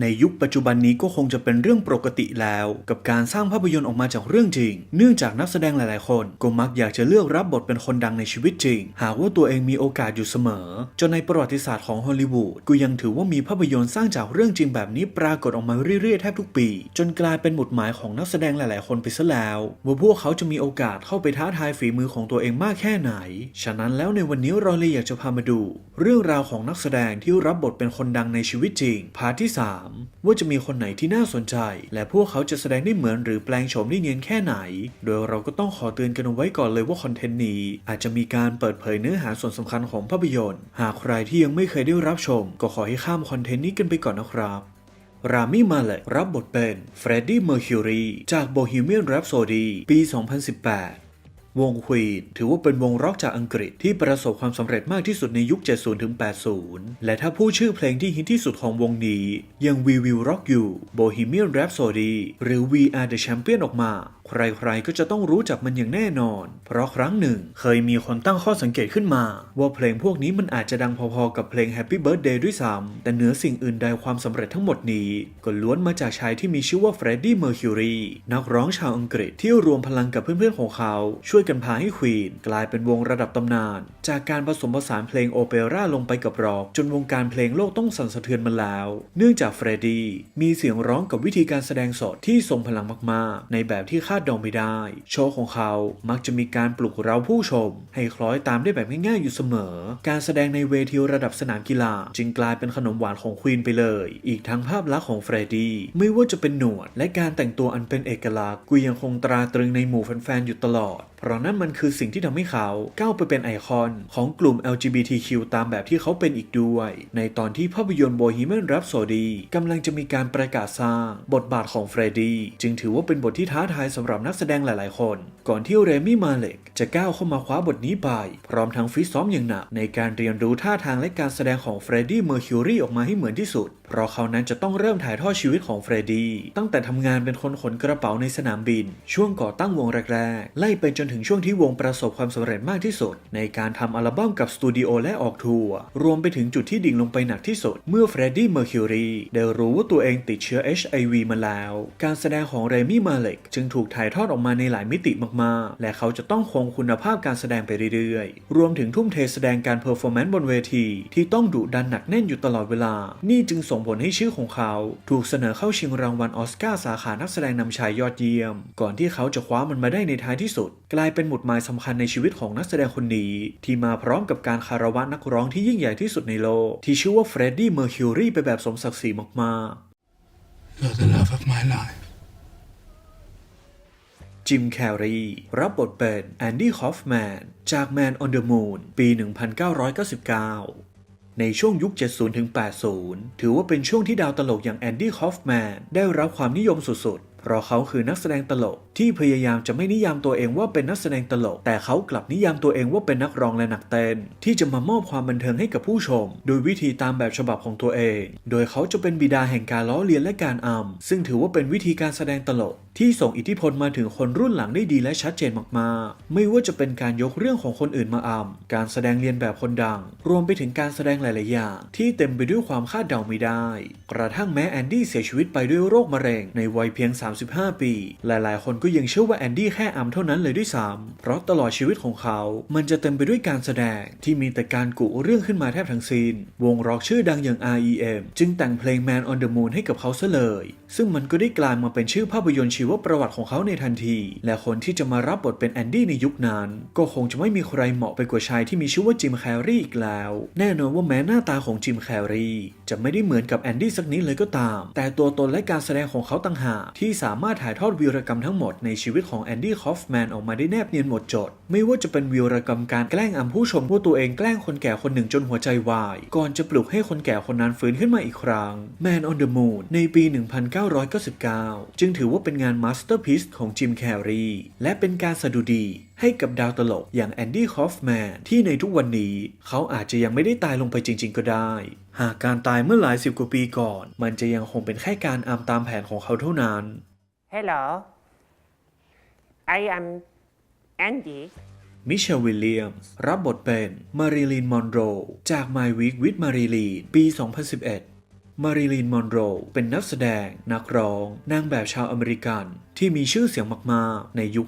ในยุคปัจจุบันนี้ก็คงจะเป็นเรื่องปกติแล้ว กับการสร้างภาพยนตร์ออกมาจากเรื่องจริง เนื่องจากนักแสดงหลายๆ คนก็มักอยากจะเลือกรับบทเป็นคนดังในชีวิตจริง หากว่าตัวเองมีโอกาสอยู่เสมอ จนในประวัติศาสตร์ของฮอลลีวูดก็ยังถือว่ามีภาพยนตร์สร้างจากเรื่องจริงแบบนี้ปรากฏออกมาเรื่อยๆแทบทุกปี จนกลายเป็นหมุดหมายของนักแสดงหลาย ๆ คนไปซะแล้วว่าพวกเขาจะมีโอกาสเข้าไปท้าทายฝีมือของตัวเองมากแค่ไหน ฉะนั้นแล้วในวันนี้เราเลยอยากจะพามาดู เรื่องราวของนักแสดงที่รับบทเป็นคนดังในชีวิตจริงพาร์ทที่3ว่าจะมีคนไหนที่น่าสนใจ และพวกเขาจะแสดงได้เหมือนหรือแปลงโฉมได้เนียนแค่ไหน โดยเราก็ต้องขอเตือนกันเอาไว้ก่อนเลยว่าคอนเทนต์นี้ อาจจะมีการเปิดเผยเนื้อหาส่วนสำคัญของภาพยนตร์ หากใครที่ยังไม่เคยได้รับชม ก็ขอให้ข้ามคอนเทนต์นี้กันไปก่อนนะครับรามิมาเลกรับบทเป็นเฟรดดี้เมอร์คิวรีจาก Bohemian Rhapsody ปี 2018 วงควีนถือว่าเป็นวงร็อกจากอังกฤษที่ประสบความสำเร็จมากที่สุดในยุค 70 ถึง 80 และถ้าพูดชื่อเพลงที่ฮิตที่สุดของวงนี้ยัง We Will Rock You Bohemian Rhapsody หรือ We Are the Champion ออกมา ใครๆก็จะต้องรู้จักมันอย่างแน่นอน เพราะครั้งหนึ่ง เคยมีคนตั้งข้อสังเกตขึ้นมา ว่าเพลงพวกนี้มันอาจจะดังพอๆกับเพลง Happy Birthday ด้วยซ้ำแต่เหนือสิ่งอื่นใดความสำเร็จทั้งหมดนี้ ก็ล้วนมาจากชายที่มีชื่อว่าเฟรดดี้เมอร์คิวรีนักร้องชาวอังกฤษที่รวมพลังกับเพื่อนๆของเขา ช่วยกันพาให้ควีนกลายเป็นวงระดับตำนาน จากการผสมผสานเพลงโอเปร่าลงไปกับร็อกจนวงการเพลงโลกต้องสั่นสะเทือนมาแล้ว เนื่องจากเฟรดดี้มีเสียงร้องกับวิธีการแสดงสดที่ทรงพลังมากๆ ในแบบที่คาดเดาไม่ได้ โชว์ของเขามักจะมีการปลุกเราผู้ชม ให้คล้อยตามได้แบบง่ายๆอยู่เสมอ การแสดงในเวทีระดับสนามกีฬา จึงกลายเป็นขนมหวานของควีนไปเลย อีกทั้งภาพลักษณ์ของเฟรดดี้ไม่ว่าจะเป็นหนวด และการแต่งตัวอันเป็นเอกลักษณ์ก็ยังคงตราตรึงในหมู่แฟนๆอยู่ตลอด เพราะนั่นมันคือสิ่งที่ทำให้เขาก้าวไปเป็นไอคอนของกลุ่ม LGBTQ ตามแบบที่เขาเป็นอีกด้วย ในตอนที่ภาพยนตร์ Bohemian Rhapsody กำลังจะมีการประกาศสร้าง บทบาทของเฟรดดี้จึงถือว่าเป็นบทที่ท้าทายสำหรับนักแสดงหลายๆ คน ก่อนที่เรมี่มาเล็กจะก้าวเข้ามาคว้าบทนี้ไป พร้อมทั้งฟิตซ้อมอย่างหนักในการเรียนรู้ท่าทางและการแสดงของเฟรดดี้เมอร์คิวรีออกมาให้เหมือนที่สุด เพราะเขานั้นจะต้องเริ่มถ่ายทอดชีวิตของเฟรดดี้ตั้งแต่ทำงานเป็นคนขนกระเป๋าในสนามบิน ช่วงก่อตั้งวงแรกๆ ไล่ไปจนถึงช่วงที่วงประสบความสำเร็จมากที่สุด ในการทำอัลบั้มกับสตูดิโอและออกทัวร์รวมไปถึงจุดที่ดิ่งลงไปหนักที่สุด เมื่อเฟรดดี้เมอร์คิวรีได้รู้ว่าตัวเองติดเชื้อ HIV มาแล้ว การแสดงของเรมี่มาเล็กจึงถูกถ่ายทอดออกมาในหลายมิติมากๆ และเขาจะต้องคงคุณภาพการแสดงไปเรื่อยๆ รวมถึงทุ่มเทแสดงการเพอร์ฟอร์แมนซ์บนเวที ที่ต้องดุดันหนักแน่นอยู่ตลอดเวลา นี่จึงส่งผลให้ชื่อของเขา ถูกเสนอเข้าชิงรางวัลออสการ์สาขานักแสดงนำชายยอดเยี่ยม ก่อนที่เขาจะคว้ามันมาได้ในท้ายที่สุด กลายเป็นหมุดหมายสำคัญในชีวิตของนักแสดงคนนี้ ที่มาพร้อมกับการคารวะนักร้องที่ยิ่งใหญ่ที่สุดในโลก ที่ชื่อว่าเฟรดดี้เมอร์คิวรีไปแบบสมศักดิ์ศรีมากๆ You're the love of my life. จิมแคร์รีรับบทเป็นแอนดี้คอฟแมนจาก Man on the Moon ปี 1999 ในช่วงยุค 70-80 ถือว่าเป็นช่วงที่ดาวตลกอย่างแอนดี้คอฟแมนได้รับความนิยมสุดๆ เพราะเขาคือนักแสดงตลก ที่พยายามจะไม่นิยามตัวเองว่าเป็นนักแสดงตลก แต่เขากลับนิยามตัวเองว่าเป็นนักร้องและนักเต้น ที่จะมามอบความบันเทิงให้กับผู้ชม โดยวิธีตามแบบฉบับของตัวเอง โดยเขาจะเป็นบิดาแห่งการล้อเลียนและการอำซึ่งถือว่าเป็นวิธีการแสดงตลก ที่ส่งอิทธิพลมาถึงคนรุ่นหลังได้ดีและชัดเจนมากๆ ไม่ว่าจะเป็นการยกเรื่องของคนอื่นมาอำการแสดงเลียนแบบคนดัง รวมไปถึงการแสดงหลาย ๆ อย่าง ที่เต็มไปด้วยความคาดเดาไม่ได้ กระทั่งแม้แอนดี้เสียชีวิตไปด้วยโรคมะเร็งในวัยเพียง35 ปี หลายๆ คนก็ยังเชื่อว่าแอนดี้แค่อำเท่านั้นเลยด้วยซ้ำเพราะตลอดชีวิตของเขา มันจะเต็มไปด้วยการแสดงที่มีแต่การกุเรื่องขึ้นมาแทบทั้งสิ้น วงร็อกชื่อดังอย่าง R.E.M. จึงแต่งเพลง Man on the Moon ให้กับเขาซะเลย ซึ่งมันก็ได้กลายมาเป็นชื่อภาพยนตร์ชีวประวัติของเขาในทันที และคนที่จะมารับบทเป็นแอนดี้ในยุคนั้น ก็คงจะไม่มีใครเหมาะไปกว่าชายที่มีชื่อว่าจิมแคร์รีอีกแล้ว แน่นอนว่าแม้หน้าตาของจิมแคร์รีจะไม่ได้เหมือนกับแอนดี้สักนิดเลยก็ตาม แต่ตัวตนและการแสดงของเขาต่างหากที่สามารถถ่ายทอดวีรกรรมทั้งหมดในชีวิตของแอนดี้คอฟแมนออกมาได้แนบเนียนหมดจด ไม่ว่าจะเป็นวีรกรรมการแกล้งอำผู้ชมว่าตัวเองแกล้งคนแก่คนหนึ่งจนหัวใจวาย ก่อนจะปลุกให้คนแก่คนนั้นฟื้นขึ้นมาอีกครั้ง Man on the Moon ในปี 1999 จึงถือว่าเป็นงานมาสเตอร์พีซของจิมแคร์รีและเป็นการสะดุดีให้กับดาวตลกอย่างแอนดี้คอฟแมนที่ในทุกวันนี้ เขาอาจจะยังไม่ได้ตายลงไปจริง ๆ ก็ได้ หากการตายเมื่อหลายสิบกว่าปีก่อน มันจะยังคงเป็นแค่การอำตามแผนของเขาเท่านั้น Hello. I am Andy. มิเชลวิลเลียมส์รับบทเป็นมาริลีนมอนโรจาก My Week with Marilyn ปี 2011 มาริลีนมอนโรเป็นนักแสดง นักร้อง นางแบบชาวอเมริกัน ที่มีชื่อเสียงมากๆ ในยุค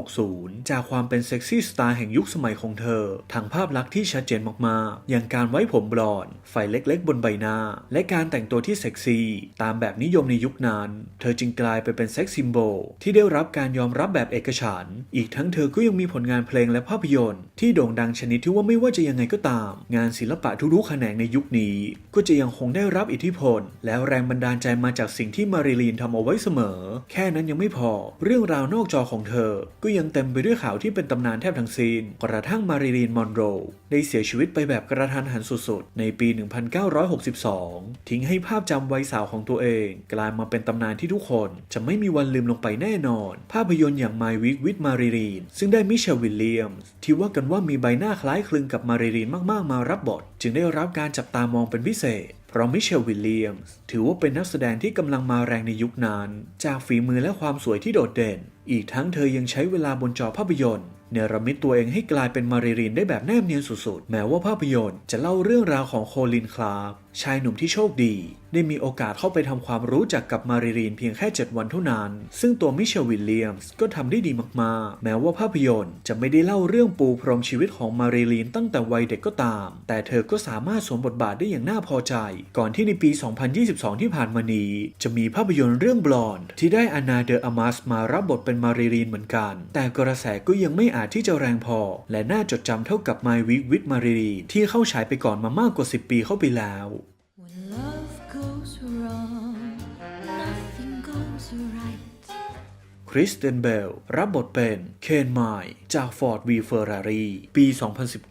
50-60 จากความเป็นเซ็กซี่สตาร์แห่งยุคสมัยของเธอ ทางภาพลักษณ์ที่ชัดเจนมากๆ อย่างการไว้ผมบลอนด์ไฟเล็กๆ บนใบหน้า และการแต่งตัวที่เซ็กซี่ ตามแบบนิยมในยุคนั้น เธอจึงกลายไปเป็นเซ็กซิมโบลที่ได้รับการยอมรับแบบเอกฉันอีกทั้งเธอก็ยังมีผลงานเพลงและภาพยนตร์ ที่โด่งดังชนิดที่ว่าไม่ว่าจะยังไงก็ตาม งานศิลปะทุกๆแขนงในยุคนี้ ก็จะยังคงได้รับอิทธิพล และแรงบันดาลใจมาจากสิ่งที่มาริลีนทำเอาไว้เสมอ แค่นั้นยังไม่พอ เรื่องราวนอกจอของเธอ ก็ยังเต็มไปด้วยข่าวที่เป็นตำนานแทบทั้งสิ้นกระทั่งมาริลีนมอนโรได้เสียชีวิตไปแบบกระทันหันสุดๆ ในปี 1962 ทิ้งให้ภาพจำวัยสาวของตัวเอง กลายมาเป็นตำนานที่ทุกคนจะไม่มีวันลืมลงไปแน่นอน ภาพยนตร์อย่าง My Week with Marilyn ซึ่งได้มิเชลวิลเลียมส์ที่ว่ากันว่ามีใบหน้าคล้ายคลึงกับมาริลีนมากๆมารับบท จึงได้รับการจับตามองเป็นพิเศษ เพราะมิเชลวิลเลียมส์ถือว่าเป็นนักแสดงที่กำลังมาแรงในยุคนั้น จากฝีมือและความสวยที่โดดเด่น อีกทั้งเธอยังใช้เวลาบนจอภาพยนตร์ เนรมิตตัวเองให้กลายเป็นมาริลีนได้แบบแนบเนียนสุดๆ แม้ว่าภาพยนตร์จะเล่าเรื่องราวของโคลินคลาร์ชายหนุ่มที่โชคดี ได้มีโอกาสเข้าไปทำความรู้จักกับมาริลีนเพียงแค่ 7 วันเท่านั้น ซึ่งตัวมิเชลวิลเลียมส์ก็ทำได้ดีมากๆ แม้ว่าภาพยนตร์จะไม่ได้เล่าเรื่องปูพรมชีวิตของมาริลีนตั้งแต่วัยเด็กก็ตาม แต่เธอก็สามารถสวมบทบาทได้อย่างน่าพอใจ ก่อนที่ในปี 2022 ที่ผ่านมานี้ จะมีภาพยนตร์เรื่องบลอนด์ที่ได้อานาเดออามัสมารับบทเป็นมาริลีนเหมือนกัน แต่กระแสก็ยังไม่อาจที่จะแรงพอ และน่าจดจำเท่ากับ My Week with Marilyn ที่เข้าฉายไปก่อนมามากกว่า 10 ปีเข้าไปแล้ว คริสเตนเบล รับบทเป็นเคนไมล์จากฟอร์ดวีเฟอร์รารีปี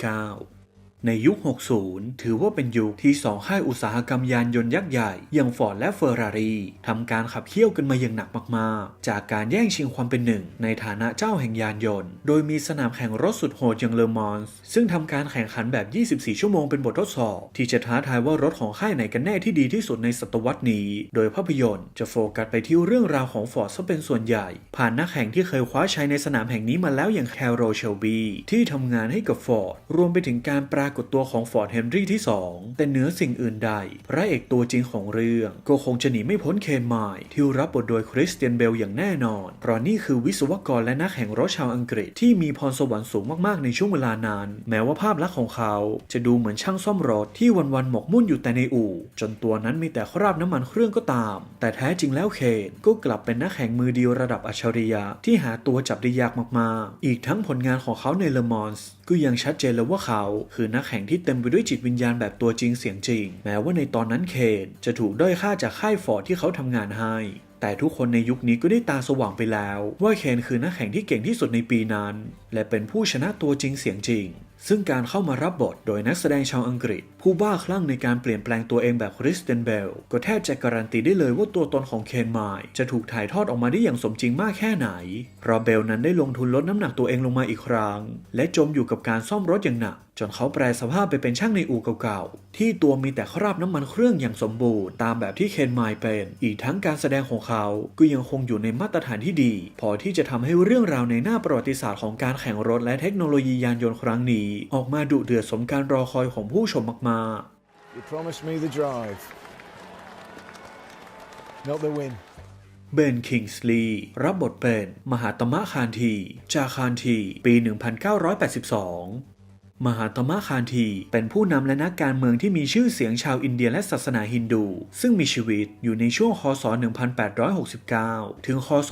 2019 ในยุค 60 ถือว่าเป็นยุคที่สองค่ายอุตสาหกรรมยานยนต์ยักษ์ใหญ่ อย่าง Ford และ Ferrari ทำการขับเคี่ยวกันมาอย่างหนักมากๆ จากการแย่งชิงความเป็นหนึ่ง ในฐานะเจ้าแห่งยานยนต์ โดยมีสนามแข่งรถสุดโหดอย่างเลอมอนส์ซึ่งทำการแข่งขันแบบ 24 ชั่วโมงเป็นบททดสอบ ที่จะท้าทายว่ารถของค่ายไหนกันแน่ที่ดีที่สุดในศตวรรษนี้ โดยภาพยนตร์จะโฟกัสไปที่เรื่องราวของ Ford ซะเป็นส่วนใหญ่ ผ่านนักแข่งที่เคยคว้าชัยในสนามแห่งนี้มาแล้วอย่างแคโรเชลบีที่ทำงานให้กับ Ford รวมไปถึงการปรากฏตัวของ Ford เฮนรี่ที่ 2 แต่เหนือสิ่งอื่นใด พระเอกตัวจริงของเรื่องก็คงจะหนีไม่พ้นเคนไมล์ที่รับบทโดยคริสเตียนเบลอย่างแน่นอน เพราะนี่คือวิศวกรและนักแข่งรถชาวอังกฤษที่มีพรสวรรค์สูงมากๆในช่วงเวลานั้นแม้ว่าภาพลักษณ์ของเขา จะดูเหมือนช่างซ่อมรถที่วันๆหมกมุ่นอยู่แต่ในอู่ จนตัวนั้นมีแต่คราบน้ำมันเครื่องก็ตาม แต่แท้จริงแล้วเคนก็กลับเป็นนักแข่งมือเดียวระดับอัจฉริยะที่หาตัวจับได้ยากมากๆ อีกทั้งผลงานของเขาในเลมอนส์ก็ยังชัดเจนแล้วว่าเขาคือนักแข่งที่เต็มไปด้วยจิตวิญญาณแบบตัวจริงเสียงจริง แม้ว่าในตอนนั้นเคนจะถูกด้อยค่าจากค่ายฟอร์ดที่เขาทำงานให้แต่ทุกคนในยุคนี้ก็ได้ตาสว่างไปแล้ว ว่าเคนคือนักแข่งที่เก่งที่สุดในปีนั้น และเป็นผู้ชนะตัวจริงเสียงจริง ซึ่งการเข้ามารับบทโดยนักแสดงชาวอังกฤษ ผู้บ้าคลั่งในการเปลี่ยนแปลงตัวเองแบบคริสเตนเบลก็แทบจะการันตีได้เลยว่าตัวตนของเคนไมล์จะถูกถ่ายทอดออกมาได้อย่างสมจริงมากแค่ไหน เพราะเบลนั้นได้ลงทุนลดน้ำหนักตัวเองลงมาอีกครั้ง และจมอยู่กับการซ่อมรถอย่างหนัก จนเขาแปลสภาพไปเป็นช่างในอู่เก่าๆ ที่ตัวมีแต่คราบน้ำมันเครื่องอย่างสมบูรณ์ตามแบบที่เคนไมล์เป็น อีกทั้งการแสดงของเขาก็ยังคงอยู่ในมาตรฐานที่ดี พอที่จะทำให้เรื่องราวในหน้าประวัติศาสตร์ของการแข่งรถและเทคโนโลยียานยนต์ครั้งนี้ ออกมาดุเดือดสมการรอคอยของผู้ชมมากๆ You promised me the drive. Not the win. เบน คิงส์ลีย์รับบทเป็น มหาตมะคานที จาคานที ปี 1982 มหาตมะคานที เป็นผู้นำและนักการเมืองที่มีชื่อเสียงชาวอินเดียและศาสนาฮินดู ซึ่งมีชีวิตอยู่ในช่วงคศ 1869 ถึงคศ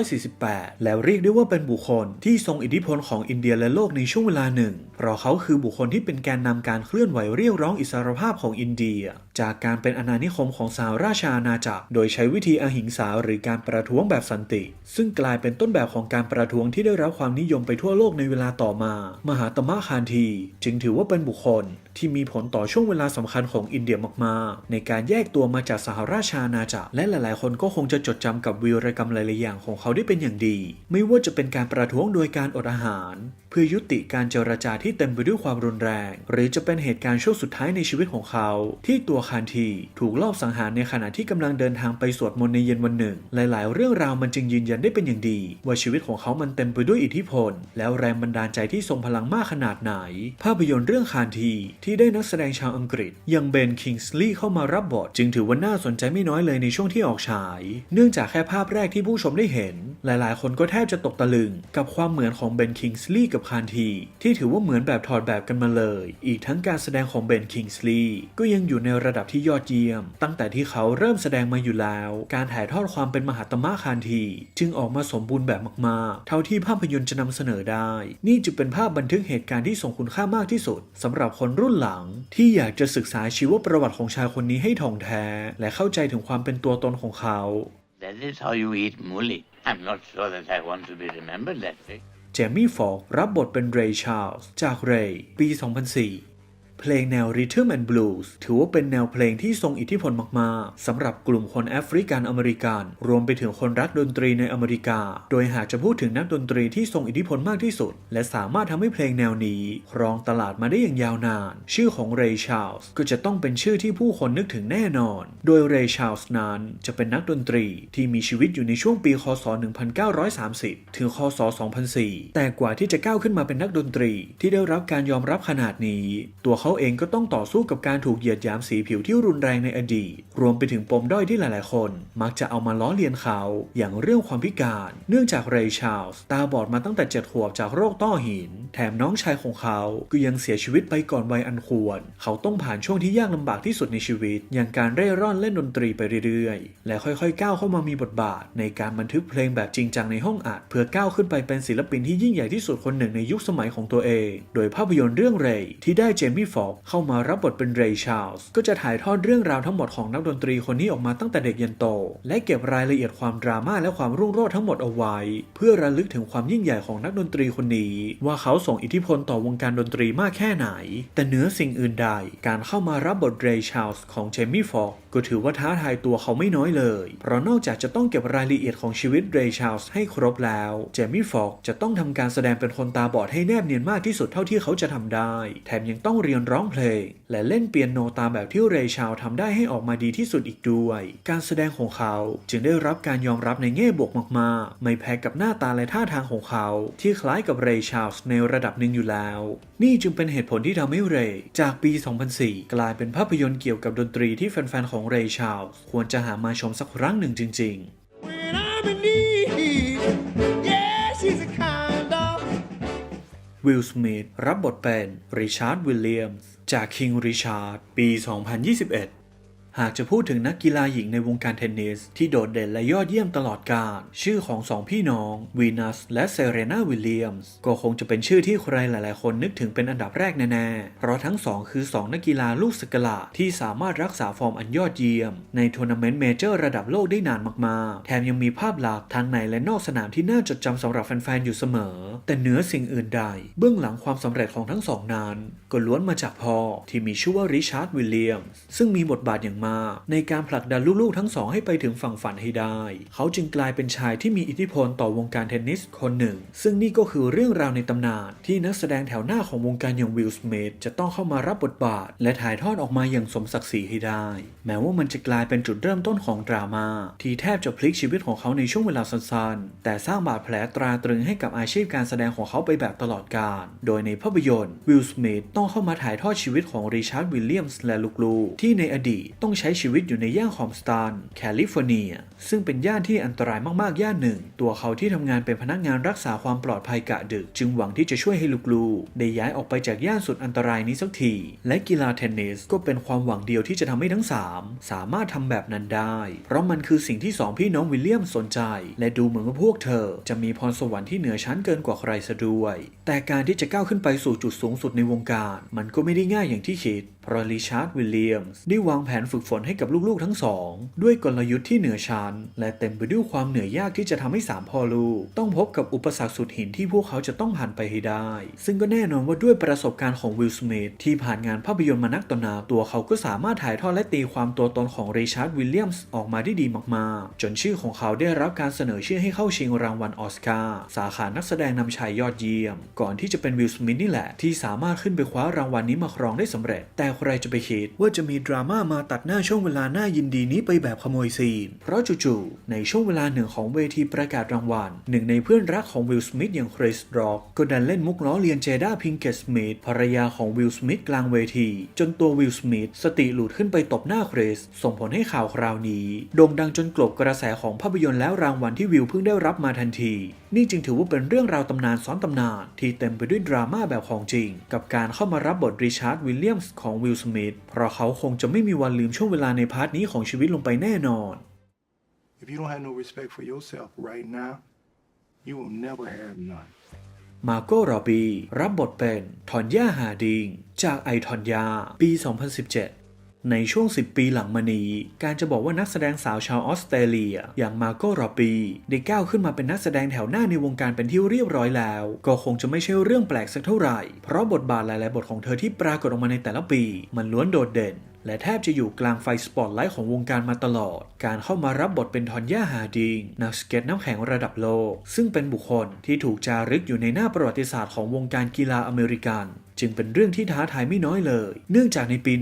1948 แล้วเรียกได้ว่าเป็นบุคคลที่ทรงอิทธิพลของอินเดียและโลกในช่วงเวลาหนึ่ง เพราะเขาคือบุคคลที่เป็นแกนนำการเคลื่อนไหวเรียกร้องอิสรภาพของอินเดีย จากการเป็นอาณานิคมของสหราชอาณาจักร โดยใช้วิธีอหิงสาหรือการประท้วงแบบสันติ ซึ่งกลายเป็นต้นแบบของการประท้วงที่ได้รับความนิยมไปทั่วโลกในเวลาต่อมา มหาตมะคานที จึงถือว่าเป็นบุคคล ที่มีผลต่อช่วงเวลาสำคัญของอินเดียมากๆ ในการแยกตัวมาจากสหราชอาณาจักรและหลายๆ คนก็คงจะจดจำกับวีรกรรมหลายๆอย่างของเขาได้เป็นอย่างดี ไม่ว่าจะเป็นการประท้วงโดยการอดอาหาร เพื่อยุติการเจรจาที่เต็มไปด้วยความรุนแรง หรือจะเป็นเหตุการณ์ช่วงสุดท้ายในชีวิตของเขา ที่ตัวคานทีถูกลอบสังหารในขณะที่กำลังเดินทางไปสวดมนต์ในเย็นวันหนึ่ง หลาย ๆ เรื่องราวมันจึงยืนยันได้เป็นอย่างดี ว่าชีวิตของเขามันเต็มไปด้วยอิทธิพล แล้วแรงบันดาลใจที่ทรงพลังมากขนาดไหน ภาพยนตร์เรื่องคานทีที่ที่ได้นักแสดงชาวอังกฤษ อย่างเบนคิงส์ลีย์เข้ามารับบท จึงถือว่าน่าสนใจไม่น้อยเลยในช่วงที่ออกฉาย เนื่องจากแค่ภาพแรกที่ผู้ชมได้เห็น หลายๆ คนก็แทบจะตกตะลึง กับความเหมือนของเบนคิงส์ลีย์กับคานทีที่ถือว่าเหมือนแบบถอดแบบกันมาเลย อีกทั้งการแสดงของเบนคิงส์ลีย์ก็ยังอยู่ในระดับที่ยอดเยี่ยม ตั้งแต่ที่เขาเริ่มแสดงมาอยู่แล้ว การถ่ายทอดความเป็นมหาตมะคานที จึงออกมาสมบูรณ์แบบมาก ๆ เท่าที่ภาพยนตร์จะนำเสนอได้ นี่จึงเป็นภาพบันทึกเหตุการณ์ที่ทรงคุณค่ามากที่สุดสำหรับคนรุ่นหลัง ที่อยากจะศึกษาชีวประวัติของชายคนนี้ให้ท่องแท้ และเข้าใจถึงความเป็นตัวตนของเขา That is how you eat muli. I'm not sure that I want to be remembered that way. เจมี่ฟอกรับบทเป็นเรย์ชาร์ลส์จากเรย์ปี 2004 เพลงแนว Rhythm and Blues ถือว่าเป็นแนวเพลงที่ทรงอิทธิพลมาก ๆ สำหรับกลุ่มคนแอฟริกันอเมริกัน รวมไปถึงคนรักดนตรีในอเมริกา โดยหากจะพูดถึงนักดนตรีที่ทรงอิทธิพลมากที่สุด และสามารถทำให้เพลงแนวนี้ ครองตลาดมาได้อย่างยาวนาน ชื่อของเรย์ชาลส์ก็จะต้องเป็นชื่อที่ผู้คนนึกถึงแน่นอน โดยเรย์ชาลส์นั้นจะเป็นนักดนตรีที่มีชีวิตอยู่ในช่วงปีคศ 1930 ถึงคศ 2004 แต่กว่าที่จะก้าวขึ้นมาเป็นนักดนตรีที่ได้รับการยอมรับขนาดนี้ ตัวเขาเองก็ต้องต่อสู้กับการถูกเหยียดหยามสีผิวที่รุนแรงในอดีต รวมไปถึงปมด้อยที่หลายๆ คน มักจะเอามาล้อเลียนเขา อย่างเรื่องความพิการ เนื่องจากเรย์ชาลส์ตาบอดมาตั้งแต่เจ็ดขวบจากโรคต้อหิน ถมน้องชายของเขาก็ยังเสียชีวิตไปก่อนวัยอันควร เขาต้องผ่านช่วงที่ยากลำบากที่สุดในชีวิต อย่างการเร่ร่อนเล่นดนตรีไปเรื่อยๆ และค่อยๆ ก้าวเข้ามามีบทบาท ในการบันทึกเพลงแบบจริงจังในห้องอัด เพื่อก้าวขึ้นไปเป็นศิลปินที่ยิ่งใหญ่ที่สุดคนหนึ่งในยุคสมัยของตัวเอง โดยภาพยนตร์เรื่องเรย์ที่ได้เจมี่ฟอกเข้ามารับบทเป็นเรย์ชาร์ลส์ก็จะถ่ายทอดเรื่องราวทั้งหมดของนักดนตรีคนนี้ออกมาตั้งแต่เด็กยันโต และเก็บรายละเอียดความดราม่าและความรุ่งโรจน์ทั้งหมดเอาไว้ เพื่อระลึกถึงความยิ่งใหญ่ของนักดนตรีคนนี้ ว่าเขาส่งอิทธิพลต่อวงการดนตรีมากแค่ไหน แต่เหนือสิ่งอื่นใด การเข้ามารับบทเรย์ชาลส์ของเจมี่ฟอกก็ถือว่าท้าทายตัวเขาไม่น้อยเลย เพราะนอกจากจะต้องเก็บรายละเอียดของชีวิตเรย์ชาลส์ให้ครบแล้ว เจมี่ฟอกจะต้องทำการแสดงเป็นคนตาบอดให้แนบเนียนมากที่สุดเท่าที่เขาจะทำได้ แถมยังต้องเรียนร้องเพลง และเล่นเปียโนตามแบบที่เรย์ชาลส์ทำได้ให้ออกมาดีที่สุดอีกด้วย การแสดงของเขาจึงได้รับการยอมรับในแง่บวกมากๆ ไม่แพ้กับหน้าตาและท่าทางของเขา ที่คล้ายกับเรย์ชาลส์ในระดับหนึ่งอยู่แล้ว นี่จึงเป็นเหตุผลที่ทำให้เรย์จากปี 2004 กลายเป็นภาพยนตร์เกี่ยวกับดนตรีที่แฟนๆของเรย์ชาร์ลส์ควรจะหามาชมสักครั้งหนึ่งจริงๆ When I'm in need, yeah, she's a kind of. วิลสมิธรับบทเป็นริชาร์ดวิลเลียมส์จาก King Richard ปี 2021 หากจะพูดถึงนักกีฬาหญิงในวงการเทนนิส ที่โดดเด่นและยอดเยี่ยมตลอดกาลชื่อของสองพี่น้องวีนัสและเซเรนาวิลเลียมส์ก็คงจะเป็นชื่อที่ใครหลาย ๆ คนนึกถึงเป็นอันดับแรกแน่ๆ เพราะทั้งสองคือ 2 นักกีฬาลูกสกลาที่สามารถรักษาฟอร์มอันยอดเยี่ยม ในทัวร์นาเมนต์เมเจอร์ระดับโลกได้นานมาก ๆ แถมยังมีภาพลักษณ์ทั้งในและนอกสนามที่น่าจดจำสำหรับแฟน ๆ อยู่เสมอ แต่เหนือสิ่งอื่นใด เบื้องหลังความสำเร็จของทั้งสองนั้น ก็ล้วนมาจากพ่อที่มีชื่อว่าริชาร์ดวิลเลียมส์ซึ่งมีบทบาทอย่างมากในการผลักดันลูกๆทั้งสองให้ไปถึงฝั่งฝันให้ได้ เขาจึงกลายเป็นชายที่มีอิทธิพลต่อวงการเทนนิสคนหนึ่ง ซึ่งนี่ก็คือเรื่องราวในตำนาน ที่นักแสดงแถวหน้าของวงการอย่างวิลสมิธจะต้องเข้ามารับบทบาท และถ่ายทอดออกมาอย่างสมศักดิ์ศรีให้ได้ แม้ว่ามันจะกลายเป็นจุดเริ่มต้นของดราม่าที่แทบจะพลิกชีวิตของเขาในช่วงเวลาสั้นๆ แต่สร้างบาดแผลตราตรึงให้กับอาชีพการแสดงของเขาไปแบบตลอดกาล โดยในภาพยนตร์วิลสมิธต้องเข้ามาถ่ายทอดชีวิตของริชาร์ดวิลเลียมส์และลูกๆ ที่ในอดีตต้ององใช้ชีวิตอยู่ในย่านคอมสตันแคลิฟอร์เนีย ซึ่งเป็นย่านที่อันตรายมากๆ ย่านหนึ่ง ตัวเขาที่ทำงานเป็นพนักงานรักษาความปลอดภัยกะดึก จึงหวังที่จะช่วยให้ลูกๆ ได้ย้ายออกไปจากย่านสุดอันตรายนี้สักที และกีฬาเทนนิสก็เป็นความหวังเดียวที่จะทำให้ทั้งสามสามารถทำแบบนั้นได้ เพราะมันคือสิ่งที่สองพี่น้องวิลเลียมสนใจ และดูเหมือนว่าพวกเธอ จะมีพรสวรรค์ที่เหนือชั้นเกินกว่าใครซะด้วย แต่การที่จะก้าวขึ้นไปสู่จุดสูงสุดในวงการ มันก็ไม่ได้ง่ายอย่างที่คิด ราะริชาร์ดวิลเลียมส์ได้วางแผนฝึกฝนให้กับลูกๆทั้งสอง ด้วยกลยุทธ์ที่เหนือชั้น และเต็มไปด้วยความเหนื่อยยากที่จะทำให้สามพ่อลูก ต้องพบกับอุปสรรคสุดหินที่พวกเขาจะต้องผ่านไปให้ได้ ซึ่งก็แน่นอนว่าด้วยประสบการณ์ของวิลสมิธที่ผ่านงานภาพยนตร์มานักต่อนาตัวเขาก็สามารถถ่ายทอดและตีความตัวตนของริชาร์ดวิลเลียมส์ออกมาได้ดีมากๆ จนชื่อของเขาได้รับการเสนอชื่อให้เข้าชิงรางวัลออสการ์สาขานักแสดงนำชายยอดเยี่ยม ก่อนที่จะเป็นวิลสมิธนี่แหละที่สามารถขึ้นไปคว้ารางวัลนี้มาครองได้สำเร็จแต่ใครจะไปคิดว่าจะมีดราม่ามาตัดหน้าช่วงเวลาน่ายินดีนี้ไปแบบขโมยซีน เพราะจู่ๆในช่วงเวลาหนึ่งของเวทีประกาศรางวัลหนึ่งในเพื่อนรักของวิลสมิธอย่างคริสร็อกก็ดันเล่นมุกล้อเลียนเจด้าพิงเกตสมิธภรรยาของวิลสมิธกลางเวที จนตัววิลสมิธสติหลุดขึ้นไปตบหน้าคริสส่งผลให้ข่าวคราวนี้โด่งดังจนกลบกระแสของภาพยนตร์แล้วรางวัลที่วิลเพิ่งได้รับมาทันที นี่จึงถือว่าเป็นเรื่องราวตำนานซ้อนตำนาน ที่เต็มไปด้วยดราม่าแบบของจริง กับการเข้ามารับบทริชาร์ดวิลเลียมส์ของวิลสมิธเพราะเขาคงจะไม่มีวันลืมช่วงเวลาในพาร์ทนี้ของชีวิตลงไปแน่นอน If you don't have no respect for yourself right now, you will never have none. มาโกรอบีรับบทเป็นทอนย่าฮาดิง จากไอทอนยา ปี 2017 ในช่วง 10 ปีหลังมานี้ การจะบอกว่านักแสดงสาวชาวออสเตรเลีย อย่างมาโกรอบีได้ก้าวขึ้นมาเป็นนักแสดงแถวหน้าในวงการเป็นที่เรียบร้อยแล้ว ก็คงจะไม่ใช่เรื่องแปลกสักเท่าไหร่ เพราะบทบาทหลาย ๆ บทของเธอที่ปรากฏออกมาในแต่ละปี มันล้วนโดดเด่นและแทบจะอยู่กลางไฟสปอตไลท์ของวงการมาตลอด การเข้ามารับบทเป็นทอนย่าฮาดิง นักสเก็ตน้ำแข็งระดับโลก ซึ่งเป็นบุคคลที่ถูกจารึกอยู่ในหน้าประวัติศาสตร์ของวงการกีฬาอเมริกัน จึงเป็นเรื่องที่ท้าทายไม่น้อยเลย เนื่องจากในปี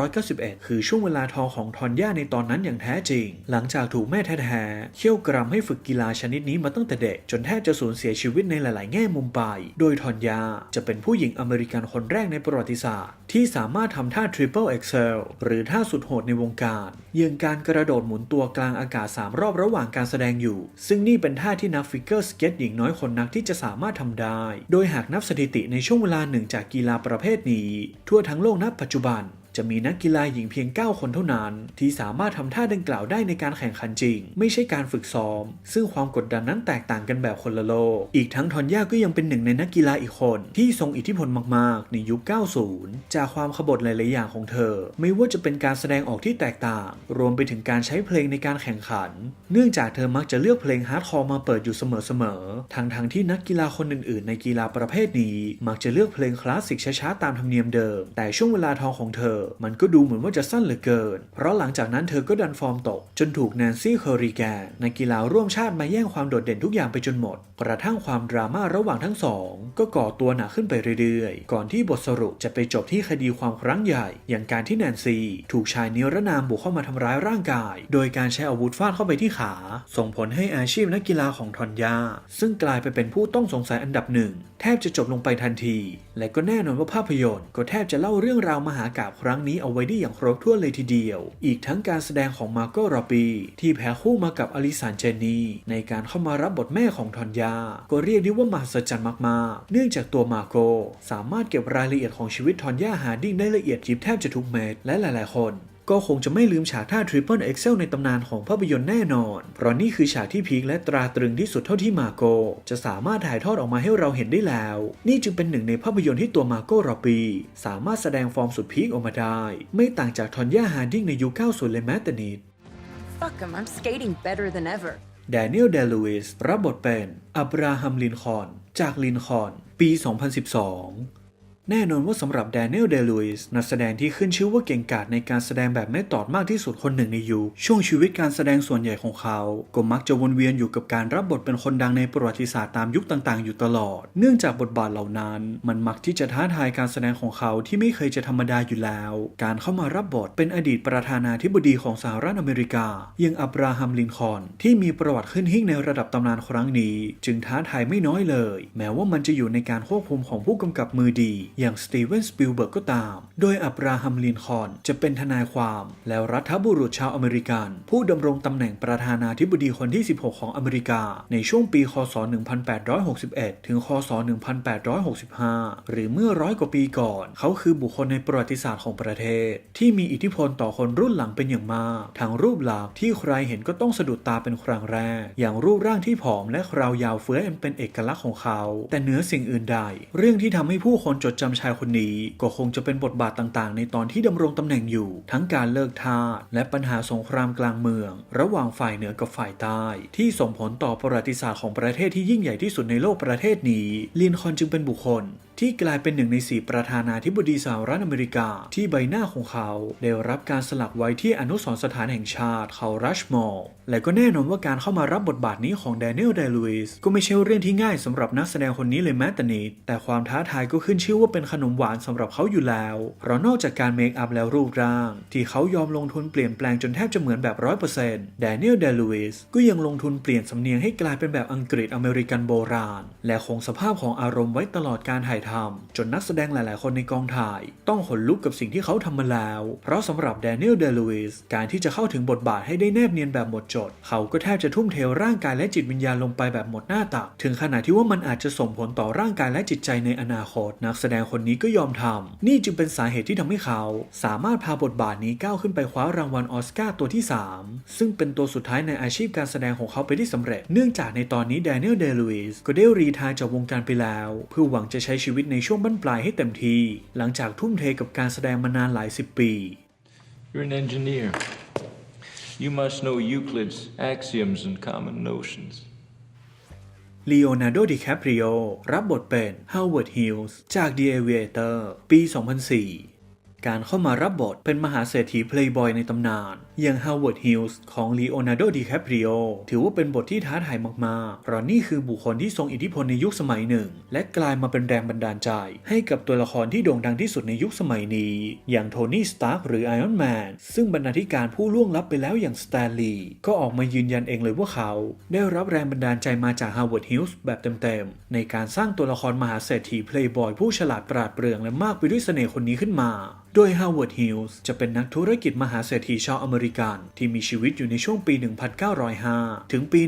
1991 คือช่วงเวลาทองของทอนย่าในตอนนั้นอย่างแท้จริง หลังจากถูกแม่แท้ๆเขี่ยวกรำให้ฝึกกีฬาชนิดนี้มาตั้งแต่เด็ก จนแทบจะสูญเสียชีวิตในหลาย ๆ แง่มุมไป โดยทอนย่าจะเป็นผู้หญิงอเมริกันคนแรกในประวัติศาสตร์ ที่สามารถทำท่า Triple Excel หรือท่าสุดโหดในวงการย่างการกระโดดหมุนตัวกลางอากาศ 3 รอบระหว่างการแสดงอยู่ ซึ่งนี่เป็นท่าที่นักฟิกเกอร์สเก็ตหญิงน้อยคนนักที่จะสามารถทำได้ โดยหากนับสถิติในช่วงเวลาหนึ่งจากกีฬาประเภทนี้ ทั่วทั้งโลกณปัจจุบัน จะมีนักกีฬาหญิงเพียง 9 คนเท่านั้น ที่สามารถทำท่าดังกล่าวได้ในการแข่งขันจริง ไม่ใช่การฝึกซ้อม ซึ่งความกดดันนั้นแตกต่างกันแบบคนละโลก อีกทั้งทอนย่าก็ยังเป็นหนึ่งในนักกีฬาอีกคน ที่ทรงอิทธิพลมากๆ ในยุค 90 จากความขบถหลายๆอย่างของเธอ ไม่ว่าจะเป็นการแสดงออกที่แตกต่าง รวมไปถึงการใช้เพลงในการแข่งขัน เนื่องจากเธอมักจะเลือกเพลงฮาร์ดคอร์มาเปิดอยู่เสมอๆทั้งทั้งๆที่นักกีฬาคนอื่น ๆ ในกีฬาประเภทนี้ มักจะเลือกเพลงคลาสสิกช้าๆตามธรรมเนียมเดิม แต่ช่วงเวลาทองของเธอมันก็ดูเหมือนว่าจะสั้นเหลือเกิน เพราะหลังจากนั้นเธอก็ดันฟอร์มตก จนถูกแนนซี่เคอรีแกนในกีฬาร่วมชาติมาแย่งความโดดเด่นทุกอย่างไปจนหมด กระทั่งความดราม่าระหว่างทั้งสอง ก็ก่อตัวหนักขึ้นไปเรื่อยๆ ก่อนที่บทสรุปจะไปจบที่คดีความครั้งใหญ่ อย่างการที่แนนซี่ถูกชายนิรนามบุกเข้ามาทำร้ายร่างกาย โดยการใช้อาวุธฟาดเข้าไปที่ขา ส่งผลให้อาชีพนักกีฬาของทอนยา ซึ่งกลายไปเป็นผู้ต้องสงสัยอันดับหนึ่งแทบจะจบลงไปทันที และก็แน่นอนว่าภาพยนตร์ก็แทบจะเล่าเรื่องราวมหากาพย์รั้งนี้เอาไว้ได้อย่างครบถ้วนเลยทีเดียว อีกทั้งการแสดงของมาโกรอปี ที่แพ้คู่มากับอลิสานเจนีในการเข้ามารับบทแม่ของทอนยา ก็เรียกได้ว่ามหัศจรรย์มากๆ เนื่องจากตัวมาโกสามารถเก็บรายละเอียดของชีวิตทอนยาฮาร์ดิ้งได้ละเอียดยิบแทบจะทุกเม็ดและหลาย ๆ คน ก็คงจะไม่ลืมฉากท่า Triple Excel ในตำนานของภาพยนตร์แน่นอน เพราะนี่คือฉากที่พีคและตราตรึงที่สุดเท่าที่มาโกจะสามารถถ่ายทอดออกมาให้เราเห็นได้แล้ว นี่จึงเป็นหนึ่งในภาพยนตร์ที่ตัวมาโกรอปีสามารถแสดงฟอร์มสุดพีคออกมาได้ ไม่ต่างจากทอนย่าฮาร์ดิ้งในยุค90เลยแม้แต่นิด Fuck 'em, I'm skating better than ever. แดเนียลเดลูอิสรับบทเป็นอับราฮัมลินคอล์นจากลินคอล์นปี 2012 แน่นอนว่าสำหรับแดเนียลเดลูอิสนักแสดงที่ขึ้นชื่อว่าเก่งกาจในการแสดงแบบเมธอดมากที่สุดคนหนึ่งในยุคช่วงชีวิตการแสดงส่วนใหญ่ของเขา ก็มักจะวนเวียนอยู่กับการรับบทเป็นคนดังในประวัติศาสตร์ตามยุคต่างๆ อยู่ตลอด เนื่องจากบทบาทเหล่านั้น มันมักที่จะท้าทายการแสดงของเขาที่ไม่เคยจะธรรมดาอยู่แล้ว การเข้ามารับบทเป็นอดีตประธานาธิบดีของสหรัฐอเมริกาย่างอับราฮัมลินคอนที่มีประวัติขึ้นหิ่งในระดับตำนานครั้งนี้ จึงท้าทายไม่น้อยเลย แม้ว่ามันจะอยู่ในการควบคุมของผู้กำกับมือดีอย่างสตีเวนสปิลเบิร์กก็ตาม โดยอับราฮัมลินคอนจะเป็นทนายความ แล้วรัฐบุรุษชาวอเมริกัน ผู้ดำรงตำแหน่งประธานาธิบดีคนที่ 16 ของอเมริกา ในช่วงปี คศ 1861 ถึง คศ 1865 หรือเมื่อร้อยกว่าปีก่อน เขาคือบุคคลในประวัติศาสตร์ของประเทศ ที่มีอิทธิพลต่อคนรุ่นหลังเป็นอย่างมากทั้งรูปลักษณ์ที่ใครเห็นก็ต้องสะดุดตาเป็นครั้งแรก อย่างรูปร่างที่ผอมและคราวยาวเฟื้อเป็นเอกลักษณ์ของเขา แต่เหนือสิ่งอื่นใด เรื่องที่ทำให้ผู้คนจดจำชายคนนี้ก็คงจะเป็นบทบาทต่างๆ ในตอนที่ดำรงตำแหน่งอยู่ ทั้งการเลิกทาสและปัญหาสงครามกลางเมือง ระหว่างฝ่ายเหนือกับฝ่ายใต้ ที่ส่งผลต่อประวัติศาสตร์ของประเทศที่ยิ่งใหญ่ที่สุดในโลกประเทศนี้ลินคอนจึงเป็นบุคคล ที่กลายเป็นหนึ่งในสี่ประธานาธิบดีสหรัฐอเมริกา ที่ใบหน้าของเขาได้รับการสลักไว้ที่อนุสรสถานแห่งชาติเขารัชมอร์และก็แน่นอนว่าการเข้ามารับบทบาทนี้ของแดเนียลเดลูอิสก็ไม่ใช่เรื่องที่ง่ายสำหรับนักแสดงคนนี้เลยแม้แต่นิดแต่ความท้าทายก็ขึ้นชื่อว่าเป็นขนมหวานสำหรับเขาอยู่แล้วเพราะนอกจากการเมคอัพแล้วรูปร่าง ที่เขายอมลงทุนเปลี่ยนแปลงจนแทบจะเหมือนแบบร้อยเปอร์เซ็นต์แดเนียลเดลูอิสก็ยังลงทุนเปลี่ยนสำเนียงให้กลายเป็นแบบอังกฤษอเมริกันโบราณ และคงสภาพของอารมณ์ไว้ตลอดการถ่ายทำจนนักแสดงหลาย ๆ คนในกองถ่าย ต้องขนลุกกับสิ่งที่เขาทำมาแล้ว เพราะสำหรับแดเนียลเดลูอิสการที่จะเข้าถึงบทบาทให้ได้แนบเนียนแบบหมดจด เขาก็แทบจะทุ่มเทร่างกายและจิตวิญญาณลงไปแบบหมดหน้าตัก ถึงขนาดที่ว่ามันอาจจะส่งผลต่อร่างกายและจิตใจในอนาคต นักแสดงคนนี้ก็ยอมทำนี่จึงเป็นสาเหตุที่ทำให้เขา สามารถพาบทบาทนี้ก้าวขึ้นไปคว้ารางวัลออสการ์ตัวที่ 3 ซึ่งเป็นตัวสุดท้ายในอาชีพการแสดงของเขาไปได้สำเร็จ เนื่องจากในตอนนี้แดเนียลเดลูอิสก็ได้รีทายจากวงการไปแล้ว เพื่อหวังจะใช้ชีวิตในช่วงบั้นปลายให้เต็มที่หลังจากทุ่มเทกับการแสดงมานานหลายสิบปี You're an engineer. You must know Euclid's axioms and common notions. ลีโอนาร์โด ดิแคปริโอ รับบทเป็นฮาวเวิร์ด ฮิลส์ จาก The Aviator ปี 2004 การเข้ามารับบทเป็นมหาเศรษฐีเพลย์บอยในตำนาน อย่างฮาวเวิร์ดฮิลส์ของลีโอนาร์โดดิแคปริโอถือว่าเป็นบทที่ท้าทายมากๆเพราะนี่คือบุคคลที่ทรงอิทธิพลในยุคสมัยหนึ่ง และกลายมาเป็นแรงบันดาลใจ ให้กับตัวละครที่โด่งดังที่สุดในยุคสมัยนี้ อย่างโทนี่สตาร์กหรือไอออนแมนซึ่งบรรณาธิการผู้ล่วงลับไปแล้วอย่างสแตนลีย์ก็ออกมายืนยันเองเลยว่าเขา ได้รับแรงบันดาลใจมาจากฮาวเวิร์ดฮิลส์แบบเต็มๆในการสร้างตัวละครมหาเศรษฐีเพลย์บอยผู้ฉลาดปราดเปรื่องและมากไปด้วยเสน่ห์คนนี้ขึ้นมาโดยฮาวเวิร์ดฮิลส์จะเป็นนักธุรกิจมหาเศรษฐีชาวอเมริกัน ที่มีชีวิตอยู่ในช่วงปี 1905 ถึงปี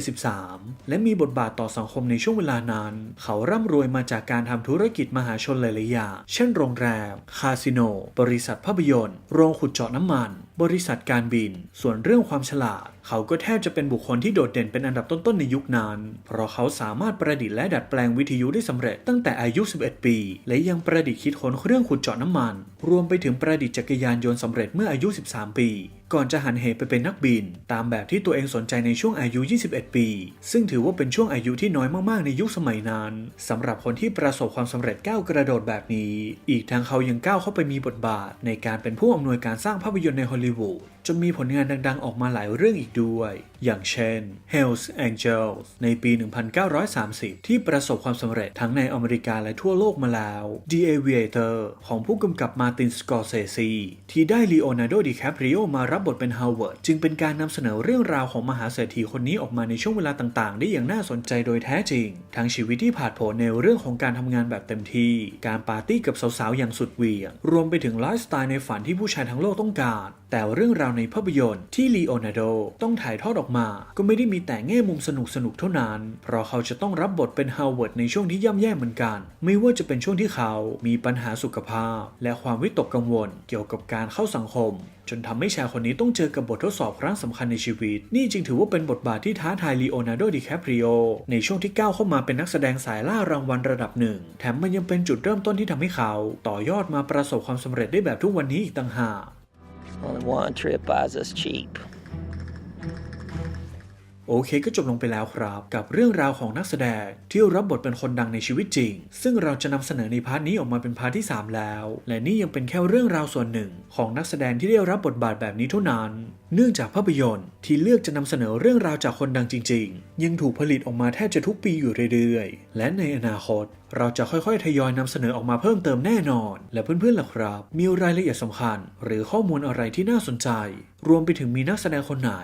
1973 และมีบทบาทต่อสังคมในช่วงเวลานั้น เขาร่ำรวยมาจากการทำธุรกิจมหาชนหลายๆอย่าง เช่นโรงแรม คาสิโน บริษัทภาพยนตร์ โรงขุดเจาะน้ำมัน บริษัทการบิน ส่วนเรื่องความฉลาด เขาก็แทบจะเป็นบุคคลที่โดดเด่นเป็นอันดับต้นๆในยุคนั้น เพราะเขาสามารถประดิษฐ์และดัดแปลงวิทยุได้สำเร็จตั้งแต่อายุ 11 ปี และยังประดิษฐ์คิดค้นเครื่องขุดเจาะน้ำมัน รวมไปถึงประดิษฐ์จักรยานยนต์สำเร็จเมื่ออายุ 13 ปี ก่อนจะหันเหไปเป็นนักบิน ตามแบบที่ตัวเองสนใจในช่วงอายุ 21 ปี ซึ่งถือว่าเป็นช่วงอายุที่น้อยมากๆ ในยุคสมัยนั้นสำหรับคนที่ประสบความสำเร็จก้าวกระโดดแบบนี้ อีกทางเขายังก้าวเข้าไปมีบทบาท ในการเป็นผู้อำนวยการสร้างภาพยนตร์ในฮอลลีวูดจนมีผลงานดังๆ ออกมาหลายเรื่องอีกด้วย อย่างเช่น Hells Angels ในปี 1930 ที่ประสบความสำเร็จทั้งในอเมริกาและทั่วโลกมาแล้ว The Aviator ของผู้กำกับมาตินสกอร์เซซีที่ได้ลีโอนาร์โด ดิแคปริโอมารับบทเป็นฮาวเวิร์ดจึงเป็นการนำเสนอเรื่องราวของมหาเศรษฐีคนนี้ออกมาในช่วงเวลาต่างๆ ได้อย่างน่าสนใจโดยแท้จริง ทั้งชีวิตที่ผ่านโผลในเรื่องของการทำงานแบบเต็มที่ การปาร์ตี้กับสาวๆอย่างสุดเวียง รวมไปถึงไลฟ์สไตล์ในฝันที่ผู้ชายทั้งโลกต้องการ แต่เรื่องราวในภาพยนตร์ที่ลีโอนาร์โดต้องถ่ายทอดออกมา ก็ไม่ได้มีแต่แง่มุมสนุกๆเท่านั้น เพราะเขาจะต้องรับบทเป็นฮาวเวิร์ดในช่วงที่ย่ำแย่เหมือนกัน ไม่ว่าจะเป็นช่วงที่เขามีปัญหาสุขภาพ และความวิตกกังวล เกี่ยวกับการเข้าสังคม จนทำให้ชายคนนี้ต้องเจอกับบททดสอบครั้งสำคัญในชีวิต นี่จึงถือว่าเป็นบทบาทที่ท้าทายลีโอนาร์โดดิแคปริโอในช่วงที่ก้าวเข้ามาเป็นนักแสดงสายล่ารางวัลระดับหนึ่ง แถมมันยังเป็นจุดเริ่มต้นที่ทำให้เขา ต่อยอดมาประสบความสำเร็จได้แบบทุกวันนี้อีกต่างหาก Only one trip buys us cheap. โอเคก็จบลงไปแล้วครับ กับเรื่องราวของนักแสดงที่รับบทเป็นคนดังในชีวิตจริง ซึ่งเราจะนำเสนอในพาร์ทนี้ออกมาเป็นพาร์ทที่ 3 แล้ว และนี่ยังเป็นแค่เรื่องราวส่วนหนึ่ง ของนักแสดงที่ได้รับบทบาทแบบนี้เท่านั้น เนื่องจากภาพยนตร์ที่เลือกจะนำเสนอเรื่องราวจากคนดังจริง ๆ ยังถูกผลิตออกมาแทบจะทุกปีอยู่เรื่อยๆ และในอนาคต เราจะค่อยๆ ทยอยนำเสนอออกมาเพิ่มเติมแน่นอน และเพื่อนๆล่ะครับ มีรายละเอียดสำคัญ หรือข้อมูลอะไรที่น่าสนใจ รวมไปถึงมีนักแสดงคนไหน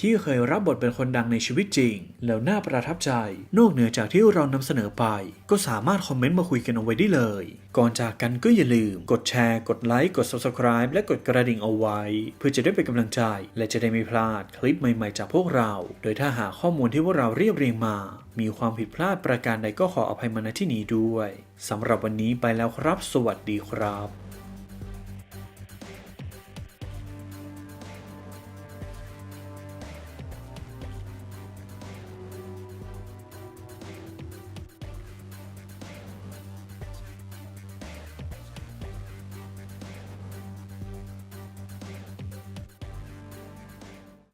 ที่เคยรับบทเป็นคนดังในชีวิตจริง แล้วน่าประทับใจ นอกเหนือจากที่เรานำเสนอไป ก็สามารถคอมเมนต์มาคุยกันเอาไว้ได้เลยก่อนจากกันก็อย่าลืม กดแชร์ กดไลค์ กด subscribe และกดกระดิ่งเอาไว้ เพื่อจะได้เป็นกำลังใจ และจะได้ไม่พลาดคลิปใหม่ๆจากพวกเรา โดยถ้าหากข้อมูลที่พวกเราเรียบเรียงมา มีความผิดพลาดประการใดก็ขออภัยมาณที่นี้ด้วยสำหรับวันนี้ไปแล้วครับ สวัสดีครับ